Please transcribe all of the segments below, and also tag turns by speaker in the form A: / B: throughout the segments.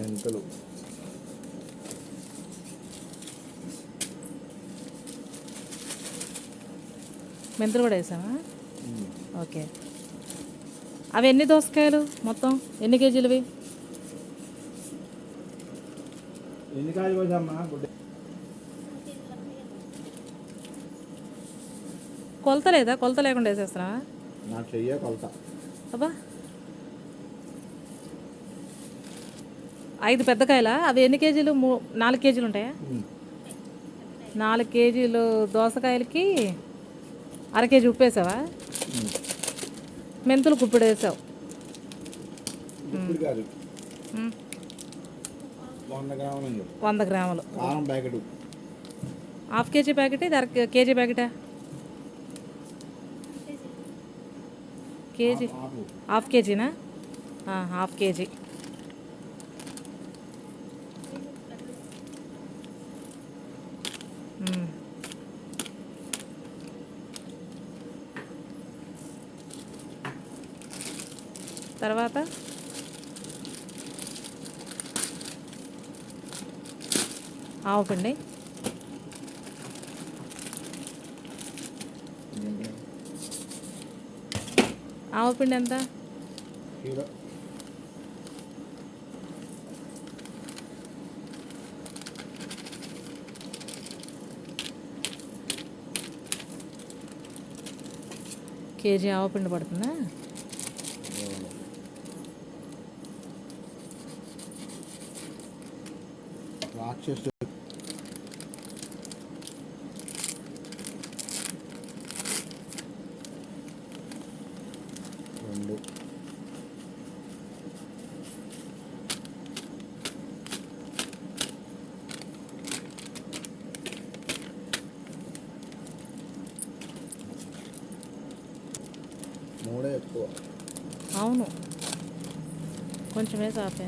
A: మెంతులు
B: మెంతులు కూడా వేసావా? ఓకే. అవి ఎన్ని దోసకాయలు మొత్తం? ఎన్ని కేజీలవి?
A: ఎన్ని కాయలు
B: కొలత లేదా? కొలత లేకుండా వేసేస్తున్నావా?
A: నా చెయ్యే కొలత.
B: అబ్బా. ఐదు పెద్ద కాయలా? అవి ఎన్ని కేజీలు? మూ నాలుగు కేజీలు ఉంటాయా? నాలుగు కేజీలు దోసకాయలకి అర కేజీ ఉప్పు వేసావా? మెంతులు గుప్పిడు వేసావు.
A: వంద గ్రాములు
B: హాఫ్ కేజీ ప్యాకెట్? ఇది అర కేజీ ప్యాకెటా? కేజీ. హాఫ్ కేజీనా? Half KG. తర్వాత? ఆవు పిండి ఆవు పిండి ఎంత కేజీ ఆవు పిండి పడుతుందా
A: రాక్షసు రెండు మూడే ఎక్కువ
B: అవును కొంచెం వేసి ఆపే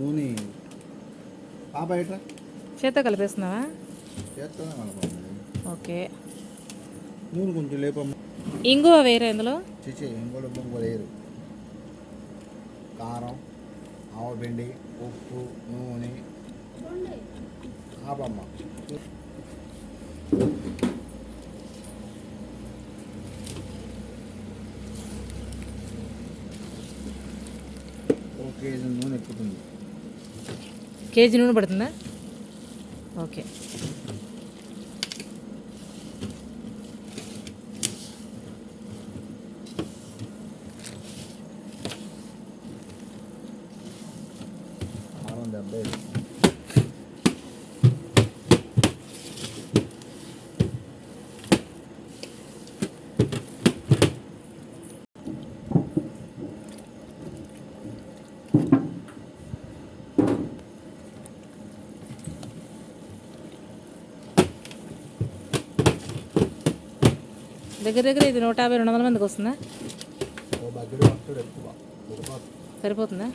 A: నూనె. పాప ఎట్రా
B: చేత కలిపేస్తున్నావా? ఓకే.
A: నూనె కొంచెం లేపమ్మ
B: ఇంగువ వేరే ఇందులో?
A: చిచి ఇంకోటి బొంగు వేరు కారం ఆవపిండి ఉప్పు నూనె. ఆపమ్మ. కేజీ నూనె ఎక్కుతుంది.
B: కేజీ నూనె పడుతుందా? ఓకే.
A: కారం డెబ్బై
B: దగ్గర దగ్గర ఇది నూట యాభై రెండు వందల మందికి వస్తుందా. సరిపోతుందా?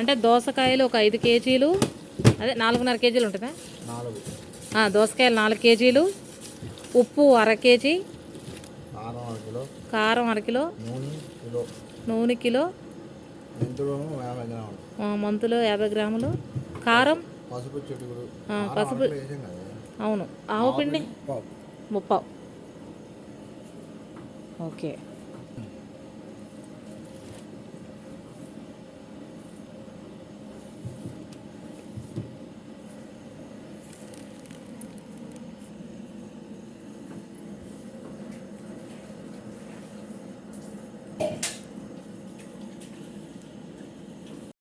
B: అంటే దోసకాయలు ఒక ఐదు కేజీలు అదే నాలుగున్నర కేజీలు ఉంటుందా? దోసకాయలు నాలుగు కేజీలు ఉప్పు అర కేజీ
A: కారం అర కిలో. నూనె కిలో. మెంతులు యాభై గ్రాములు.
B: కారం
A: పసుపు
B: అవును. ఆవు పిండి?
A: పావు.
B: ముప్పావు. ఓకే.